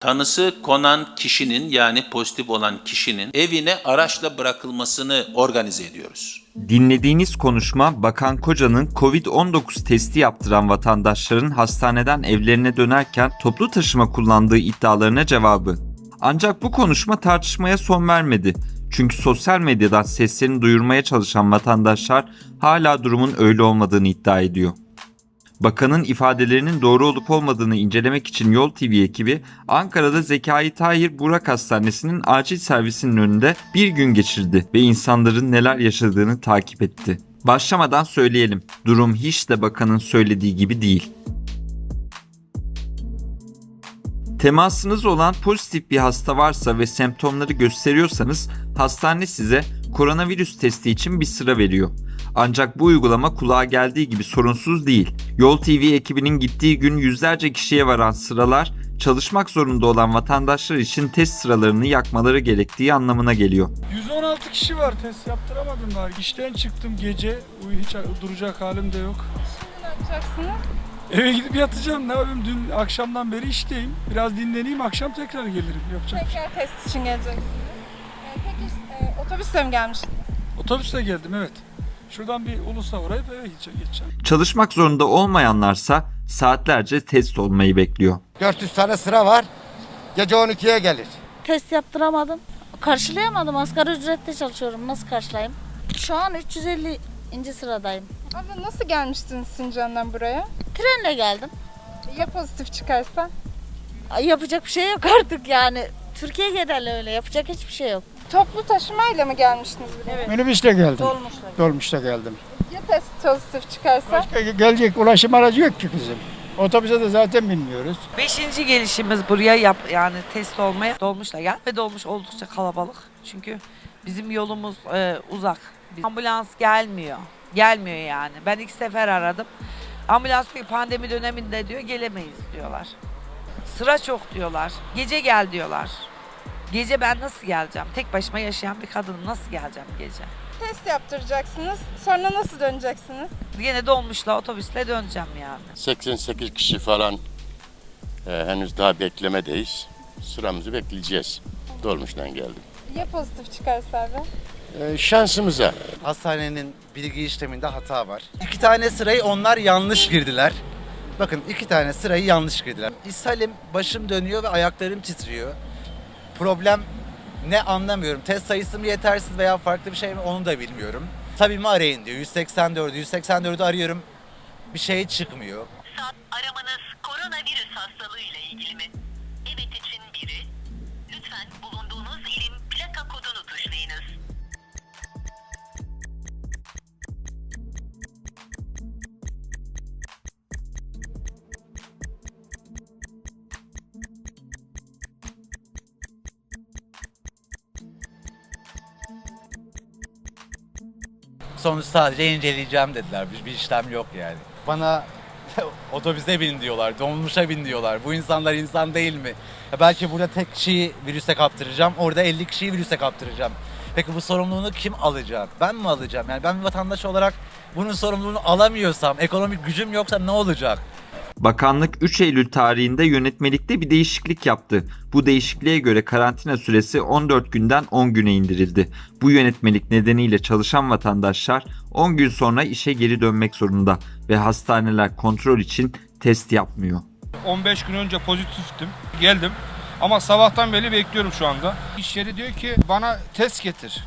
Tanısı konan kişinin yani pozitif olan kişinin evine araçla bırakılmasını organize ediyoruz. Dinlediğiniz konuşma Bakan Koca'nın Covid-19 testi yaptıran vatandaşların hastaneden evlerine dönerken toplu taşıma kullandığı iddialarına cevabı. Ancak bu konuşma tartışmaya son vermedi. Çünkü sosyal medyadan seslerini duyurmaya çalışan vatandaşlar hala durumun öyle olmadığını iddia ediyor. Bakanın ifadelerinin doğru olup olmadığını incelemek için Yol TV ekibi Ankara'da Zekai Tahir Burak Hastanesi'nin acil servisinin önünde bir gün geçirdi ve insanların neler yaşadığını takip etti. Başlamadan söyleyelim, durum hiç de bakanın söylediği gibi değil. Temasınız olan pozitif bir hasta varsa ve semptomları gösteriyorsanız hastane size koronavirüs testi için bir sıra veriyor. Ancak bu uygulama kulağa geldiği gibi sorunsuz değil. Yol TV ekibinin gittiği gün yüzlerce kişiye varan sıralar çalışmak zorunda olan vatandaşlar için test sıralarını yakmaları gerektiği anlamına geliyor. 116 kişi var test yaptıramadım daha. İşten çıktım gece. Uy hiç duracak halim de yok. Ne yapacaksınız? Eve gidip yatacağım. Ne yapayım? Dün akşamdan beri işteyim. Biraz dinleneyim. Akşam tekrar gelirim. Yapacak bir şey. Tekrar test için geleceksiniz. Ee, peki e, otobüsle mi gelmiştiniz? Otobüste geldim evet. Şuradan bir ulusa uğrayıp eve gideceğim. geçeceğim. Çalışmak zorunda olmayanlarsa saatlerce test olmayı bekliyor. 400 tane sıra var. Gece 12'ye gelir. Test yaptıramadım. Karşılayamadım. Asgari ücretle çalışıyorum. Nasıl karşılayayım? Şu an 350. inci sıradayım. Abla nasıl gelmiştiniz Sincan'dan buraya? Trenle geldim. Ya pozitif çıkarsa? Ay, Yapacak bir şey yok artık yani. Türkiye geneli öyle. Yapacak hiçbir şey yok. Toplu taşımayla mı gelmiştiniz buraya? Minibüsle geldim. Dolmuşlar. Dolmuşta geldim. Ya test pozitif çıkarsa? Başka gelecek ulaşım aracı yok ki kızım. Otobüse de zaten binmiyoruz. Beşinci gelişimiz buraya yap yani test olmaya dolmuşla gel ve dolmuş oldukça kalabalık. Çünkü bizim yolumuz e, uzak. Biz- Ambulans gelmiyor. Gelmiyor yani. Ben iki sefer aradım. Ambulans diyor pandemi döneminde diyor gelemeyiz diyorlar. Sıra çok diyorlar. Gece gel diyorlar. Gece ben nasıl geleceğim? Tek başıma yaşayan bir kadınım nasıl geleceğim gece? Test yaptıracaksınız. Sonra nasıl döneceksiniz? Yine dolmuşla otobüsle döneceğim yani. 88 kişi falan e, henüz daha beklemedeyiz. Sıramızı bekleyeceğiz. Dolmuştan geldim. Ya pozitif çıkarsa abi? E, şansımıza. Hastanenin bilgi işleminde hata var. İki tane sırayı onlar yanlış girdiler. Bakın iki tane sırayı yanlış girdiler. İshalim başım dönüyor ve ayaklarım titriyor. Problem ne anlamıyorum. Test sayısı mı yetersiz veya farklı bir şey mi onu da bilmiyorum. Tabii mi arayın diyor. 184'ü 184'ü arıyorum. Bir şey çıkmıyor. Aramanız koronavirüs hastalığı ile ilgili mi? Evet için Sonuç sadece inceleyeceğim dediler. Bir, bir işlem yok yani. Bana otobüse bin diyorlar, dolmuşa bin diyorlar. Bu insanlar insan değil mi? Ya belki burada tek kişiyi virüse kaptıracağım, orada 50 kişiyi virüse kaptıracağım. Peki bu sorumluluğunu kim alacak? Ben mi alacağım? Yani ben bir vatandaş olarak bunun sorumluluğunu alamıyorsam, ekonomik gücüm yoksa ne olacak? Bakanlık 3 Eylül tarihinde yönetmelikte bir değişiklik yaptı. Bu değişikliğe göre karantina süresi 14 günden 10 güne indirildi. Bu yönetmelik nedeniyle çalışan vatandaşlar 10 gün sonra işe geri dönmek zorunda ve hastaneler kontrol için test yapmıyor. 15 gün önce pozitiftim. Geldim. Ama sabahtan beri bekliyorum şu anda. İş yeri diyor ki bana test getir.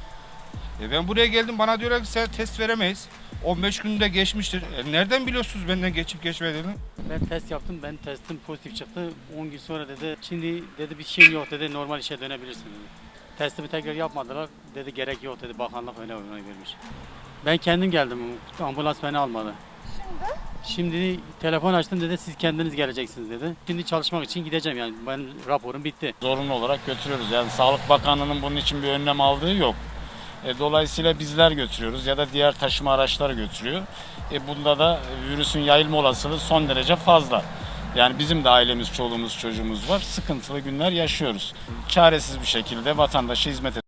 E ben buraya geldim bana diyorlar ki sen test veremeyiz. 15 günde geçmiştir. E nereden biliyorsunuz benden geçip geçmediğini? Ben test yaptım. Ben testim pozitif çıktı. 10 gün sonra dedi şimdi dedi bir şey yok dedi. Normal işe dönebilirsin dedi. Testimi tekrar yapmadılar. Dedi gerek yok dedi. Bakanlık öyle onay vermiş. Ben kendim geldim. Ambulans beni almadı. Şimdi? Şimdi telefon açtım dedi siz kendiniz geleceksiniz dedi. Şimdi çalışmak için gideceğim yani. Ben raporum bitti. zorunlu olarak götürüyoruz. Yani Sağlık Bakanlığı'nın bunun için bir önlem aldığı yok. E, dolayısıyla bizler götürüyoruz ya da diğer taşıma araçları götürüyor. E, bunda da virüsün yayılma olasılığı son derece fazla. Yani bizim de ailemiz, çoluğumuz, çocuğumuz var. Sıkıntılı günler yaşıyoruz. Çaresiz bir şekilde vatandaşa hizmet